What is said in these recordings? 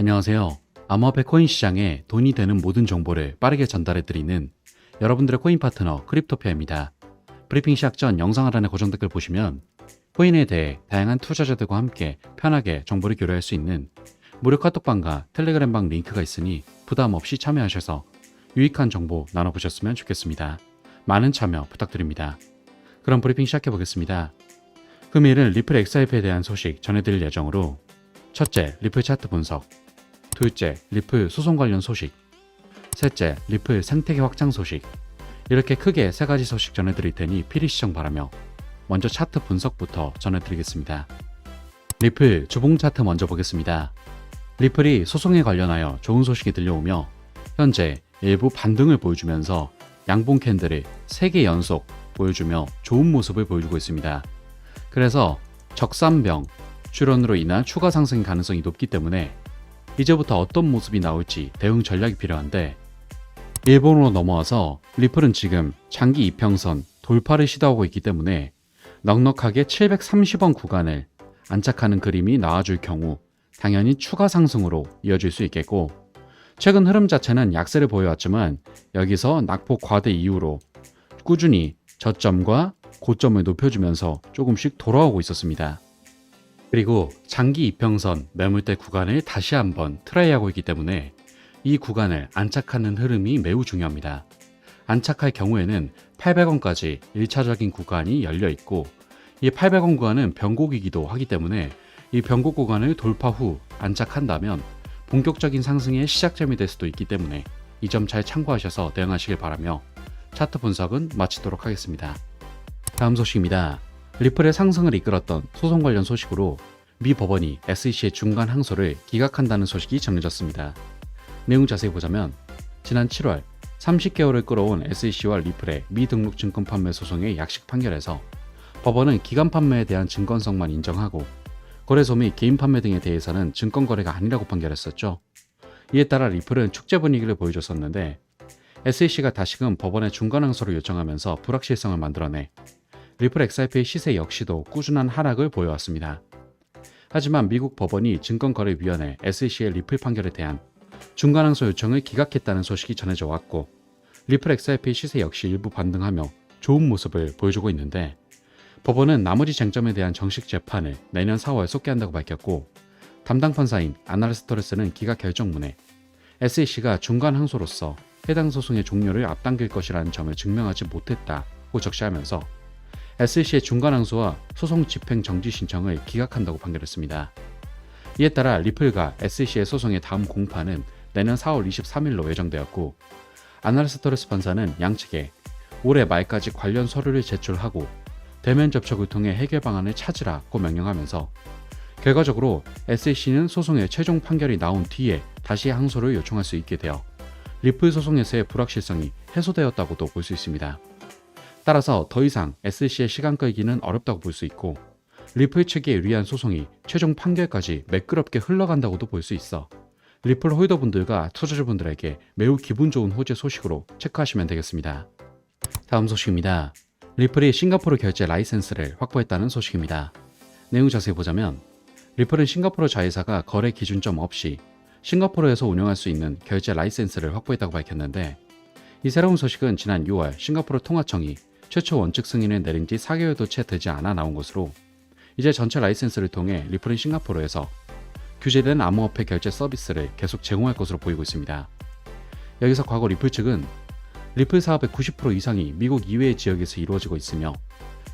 안녕하세요. 암호화폐 코인 시장에 돈이 되는 모든 정보를 빠르게 전달해드리는 여러분들의 코인 파트너 크립토피아입니다. 브리핑 시작 전 영상 하단의 고정 댓글 보시면 코인에 대해 다양한 투자자들과 함께 편하게 정보를 교류할 수 있는 무료 카톡방과 텔레그램방 링크가 있으니 부담 없이 참여하셔서 유익한 정보 나눠보셨으면 좋겠습니다. 많은 참여 부탁드립니다. 그럼 브리핑 시작해 보겠습니다. 금일은 리플 XRP에 대한 소식 전해드릴 예정으로 첫째, 리플 차트 분석 둘째, 리플 소송 관련 소식 셋째, 리플 생태계 확장 소식 이렇게 크게 세 가지 소식 전해드릴 테니 필히 시청 바라며 먼저 차트 분석부터 전해드리겠습니다. 리플 주봉 차트 먼저 보겠습니다. 리플이 소송에 관련하여 좋은 소식이 들려오며 현재 일부 반등을 보여주면서 양봉 캔들을 3개 연속 보여주며 좋은 모습을 보여주고 있습니다. 그래서 적산병 출현으로 인한 추가 상승 가능성이 높기 때문에 이제부터 어떤 모습이 나올지 대응 전략이 필요한데 일본으로 넘어와서 리플은 지금 장기 이평선 돌파를 시도하고 있기 때문에 넉넉하게 730원 구간을 안착하는 그림이 나와줄 경우 당연히 추가 상승으로 이어질 수 있겠고 최근 흐름 자체는 약세를 보여왔지만 여기서 낙폭 과대 이후로 꾸준히 저점과 고점을 높여주면서 조금씩 돌아오고 있었습니다. 그리고 장기 이평선 매물대 구간을 다시 한번 트라이하고 있기 때문에 이 구간을 안착하는 흐름이 매우 중요합니다. 안착할 경우에는 800원까지 1차적인 구간이 열려 있고 이 800원 구간은 변곡이기도 하기 때문에 이 변곡 구간을 돌파 후 안착한다면 본격적인 상승의 시작점이 될 수도 있기 때문에 이 점 잘 참고하셔서 대응하시길 바라며 차트 분석은 마치도록 하겠습니다. 다음 소식입니다. 리플의 상승을 이끌었던 소송 관련 소식으로 미 법원이 SEC의 중간 항소를 기각한다는 소식이 전해졌습니다. 내용 자세히 보자면 지난 7월 30개월을 끌어온 SEC와 리플의 미등록 증권 판매 소송의 약식 판결에서 법원은 기간 판매에 대한 증권성만 인정하고 거래소 및 개인 판매 등에 대해서는 증권 거래가 아니라고 판결했었죠. 이에 따라 리플은 축제 분위기를 보여줬었는데 SEC가 다시금 법원의 중간 항소를 요청하면서 불확실성을 만들어내 리플 XRP의 시세 역시도 꾸준한 하락을 보여왔습니다. 하지만 미국 법원이 증권거래위원회 SEC의 리플 판결에 대한 중간항소 요청을 기각했다는 소식이 전해져 왔고 리플 XRP 시세 역시 일부 반등하며 좋은 모습을 보여주고 있는데 법원은 나머지 쟁점에 대한 정식 재판을 내년 4월 속개한다고 밝혔고 담당 판사인 아나르스토레스는 기각 결정문에 SEC가 중간 항소로서 해당 소송의 종료를 앞당길 것이라는 점을 증명하지 못했다고 적시하면서 SEC의 중간 항소와 소송 집행 정지 신청을 기각한다고 판결했습니다. 이에 따라 리플과 SEC의 소송의 다음 공판은 내년 4월 23일로 예정되었고 아나르스토레스 판사는 양측에 올해 말까지 관련 서류를 제출하고 대면 접촉을 통해 해결 방안을 찾으라고 명령하면서 결과적으로 SEC는 소송의 최종 판결이 나온 뒤에 다시 항소를 요청할 수 있게 되어 리플 소송에서의 불확실성이 해소되었다고도 볼 수 있습니다. 따라서 더 이상 SEC의 시간 끌기는 어렵다고 볼 수 있고 리플 측에 유리한 소송이 최종 판결까지 매끄럽게 흘러간다고도 볼 수 있어 리플 홀더분들과 투자자분들에게 매우 기분 좋은 호재 소식으로 체크하시면 되겠습니다. 다음 소식입니다. 리플이 싱가포르 결제 라이센스를 확보했다는 소식입니다. 내용 자세히 보자면 리플은 싱가포르 자회사가 거래 기준점 없이 싱가포르에서 운영할 수 있는 결제 라이센스를 확보했다고 밝혔는데 이 새로운 소식은 지난 6월 싱가포르 통화청이 최초 원칙 승인을 내린 지 4개월도 채 되지 않아 나온 것으로 이제 전체 라이센스를 통해 리플은 싱가포르에서 규제된 암호화폐 결제 서비스를 계속 제공할 것으로 보이고 있습니다. 여기서 과거 리플 측은 리플 사업의 90% 이상이 미국 이외의 지역에서 이루어지고 있으며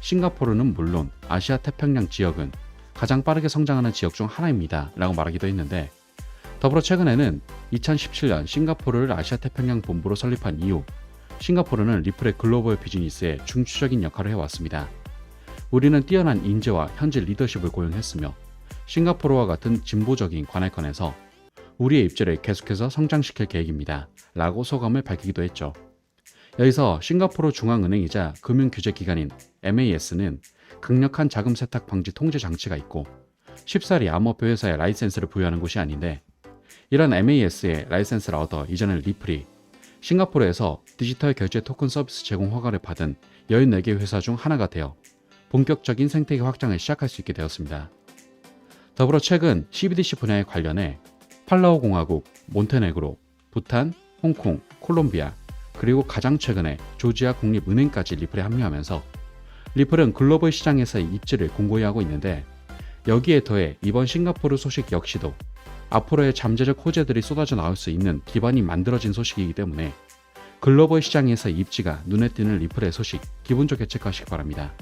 싱가포르는 물론 아시아 태평양 지역은 가장 빠르게 성장하는 지역 중 하나입니다. 라고 말하기도 했는데 더불어 최근에는 2017년 싱가포르를 아시아 태평양 본부로 설립한 이후 싱가포르는 리플의 글로벌 비즈니스에 중추적인 역할을 해왔습니다. 우리는 뛰어난 인재와 현재 리더십을 고용했으며 싱가포르와 같은 진보적인 관할권에서 우리의 입지를 계속해서 성장시킬 계획입니다. 라고 소감을 밝히기도 했죠. 여기서 싱가포르 중앙은행이자 금융규제기관인 MAS는 강력한 자금 세탁 방지 통제 장치가 있고 쉽사리 암호표 회사에 라이센스를 부여하는 곳이 아닌데 이런 MAS의 라이센스를 얻어 이전에 리플이 싱가포르에서 디지털 결제 토큰 서비스 제공 허가를 받은 14개 회사 중 하나가 되어 본격적인 생태계 확장을 시작할 수 있게 되었습니다. 더불어 최근 CBDC 분야에 관련해 팔라우 공화국, 몬테네그로, 부탄, 홍콩, 콜롬비아, 그리고 가장 최근에 조지아 국립은행까지 리플에 합류하면서 리플은 글로벌 시장에서의 입지를 공고히 하고 있는데 여기에 더해 이번 싱가포르 소식 역시도 앞으로의 잠재적 호재들이 쏟아져 나올 수 있는 기반이 만들어진 소식이기 때문에 글로벌 시장에서의 입지가 눈에 띄는 리플의 소식 기분 좋게 체크하시기 바랍니다.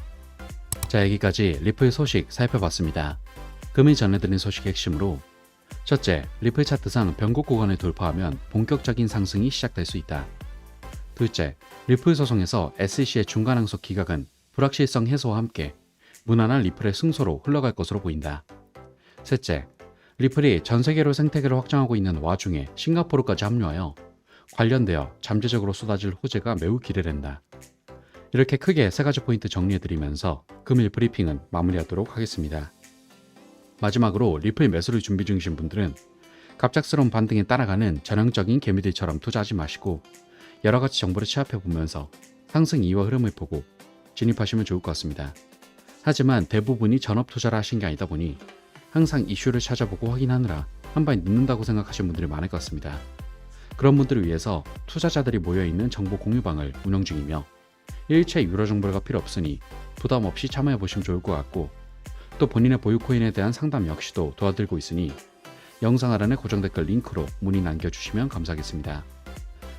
자 여기까지 리플 소식 살펴봤습니다. 금일 전해드린 소식 핵심으로 첫째, 리플 차트상 변곡 구간을 돌파하면 본격적인 상승이 시작될 수 있다. 둘째, 리플 소송에서 SEC의 중간 항소 기각은 불확실성 해소와 함께 무난한 리플의 승소로 흘러갈 것으로 보인다. 셋째, 리플이 전 세계로 생태계를 확장하고 있는 와중에 싱가포르까지 합류하여 관련되어 잠재적으로 쏟아질 호재가 매우 기대된다. 이렇게 크게 세 가지 포인트 정리해드리면서 금일 브리핑은 마무리하도록 하겠습니다. 마지막으로 리플 매수를 준비 중이신 분들은 갑작스러운 반등에 따라가는 전형적인 개미들처럼 투자하지 마시고 여러 가지 정보를 취합해 보면서 상승 이후 흐름을 보고 진입하시면 좋을 것 같습니다. 하지만 대부분이 전업 투자를 하신 게 아니다 보니 항상 이슈를 찾아보고 확인하느라 한발 늦는다고 생각하시는 분들이 많을 것 같습니다. 그런 분들을 위해서 투자자들이 모여있는 정보 공유방을 운영 중이며 일체 유료 정보가 필요 없으니 부담 없이 참여해 보시면 좋을 것 같고 또 본인의 보유 코인에 대한 상담 역시도 도와드리고 있으니 영상 아래의 고정 댓글 링크로 문의 남겨주시면 감사하겠습니다.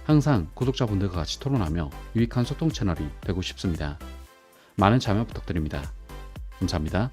항상 구독자분들과 같이 토론하며 유익한 소통 채널이 되고 싶습니다. 많은 참여 부탁드립니다. 감사합니다.